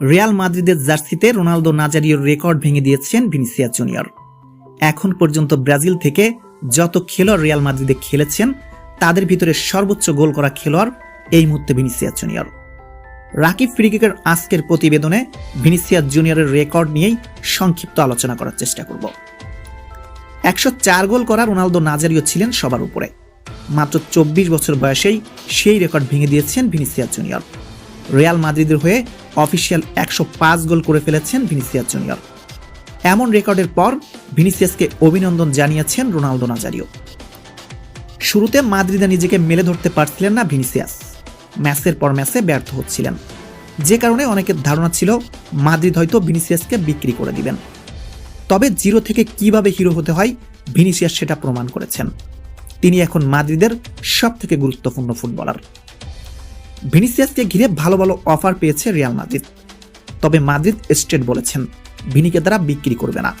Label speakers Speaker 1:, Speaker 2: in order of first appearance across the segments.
Speaker 1: Real মাদ্রিদের জার্সিতে Ronaldo নাজারিওর record ভেঙে দিয়েছেন ভিনিসিয়া জুনিয়র। এখন পর্যন্ত ব্রাজিল থেকে যত খেলোয়াড় রিয়াল মাদ্রিদে খেলেছেন, তাদের ভিতরে সর্বোচ্চ গোল করা খেলোয়াড় এই মুহূর্তে ভিনিসিয়া জুনিয়র। রাকিব ফ্রিকিকের আজকের প্রতিবেদনে ভিনিসিয়া জুনিয়রের রেকর্ড নিয়েই সংক্ষিপ্ত আলোচনা করার চেষ্টা করব। একশো চার গোল করা রোনালদো নাজারিও ছিলেন সবার উপরে। মাত্র চব্বিশ বছর বয়সেই সেই রেকর্ড ভেঙে দিয়েছেন ভিনিসিয়া জুনিয়র। রিয়াল মাদ্রিদের হয়ে অফিসিয়াল একশো পাঁচ গোল করে ফেলেছেন ভিনিসিয়াস জুনিয়র। এমন রেকর্ডের পর ভিনিসিয়াসকে অভিনন্দন জানিয়েছেন রোনালদো নাজারিও। শুরুতে মাদ্রিদে নিজেকে মেলে ধরতে পারছিলেন না ভিনিসিয়াস। ম্যাচের পর ম্যাচে ব্যর্থ হচ্ছিলেন। যে কারণে অনেকের ধারণা ছিল মাদ্রিদ হয়তো ভিনিসিয়াসকে বিক্রি করে দিবেন। তবে জিরো থেকে কীভাবে হিরো হতে হয় ভিনিসিয়াস সেটা প্রমাণ করেছেন। তিনি এখন মাদ্রিদের সব থেকে গুরুত্বপূর্ণ ফুটবলার। ভিনিসিয়াসকে ঘিরে ভালো ভালো অফার পেয়েছে রিয়াল মাদ্রিদ। তবে মাদ্রিদ স্টেট বলেছেন, ভিনিকে তারা বিক্রি করবে না।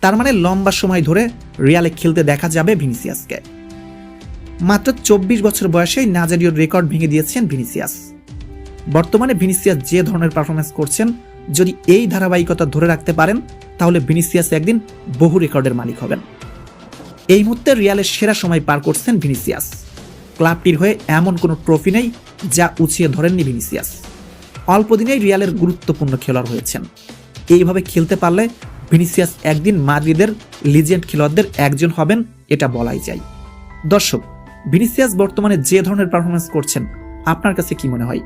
Speaker 1: তার মানে লম্বা সময় ধরে রিয়ালে খেলতে দেখা যাবে ভিনিসিয়াসকে। মাত্র চব্বিশ বছর বয়সেই নাজারিওর রেকর্ড ভেঙে দিয়েছেন ভিনিসিয়াস। বর্তমানে ভিনিসিয়াস যে ধরনের পারফরমেন্স করছেন, যদি এই ধারাবাহিকতা ধরে রাখতে পারেন, তাহলে ভিনিসিয়াস একদিন বহু রেকর্ডের মালিক হবেন। এই মুহূর্তে রিয়ালের সেরা সময় পার করছেন ভিনিসিয়াস। ক্লাবটির হয়ে এমন কোনো ট্রফি নেই যা উছিয়ে ধরেননি ভিনিসিয়াস। অল্প দিনেই রিয়ালের গুরুত্বপূর্ণ খেলোয়াড় হয়েছেন। এইভাবে খেলতে পারলে ভিনিসিয়াস একদিন মাদ্রিদের লিজেন্ড খেলোয়াড়দের একজন হবেন, এটা বলাই যায়। দর্শক, ভিনিসিয়াস বর্তমানে যে ধরনের পারফরমেন্স করছেন, আপনার কাছে কি মনে হয়?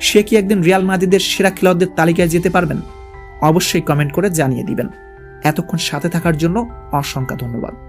Speaker 1: সে কি একদিন রিয়াল মাদ্রিদের সেরা খেলোয়াড়দের তালিকায় যেতে পারবেন? অবশ্যই কমেন্ট করে জানিয়ে দিবেন। এতক্ষণ সাথে থাকার জন্য অসংখ্য ধন্যবাদ।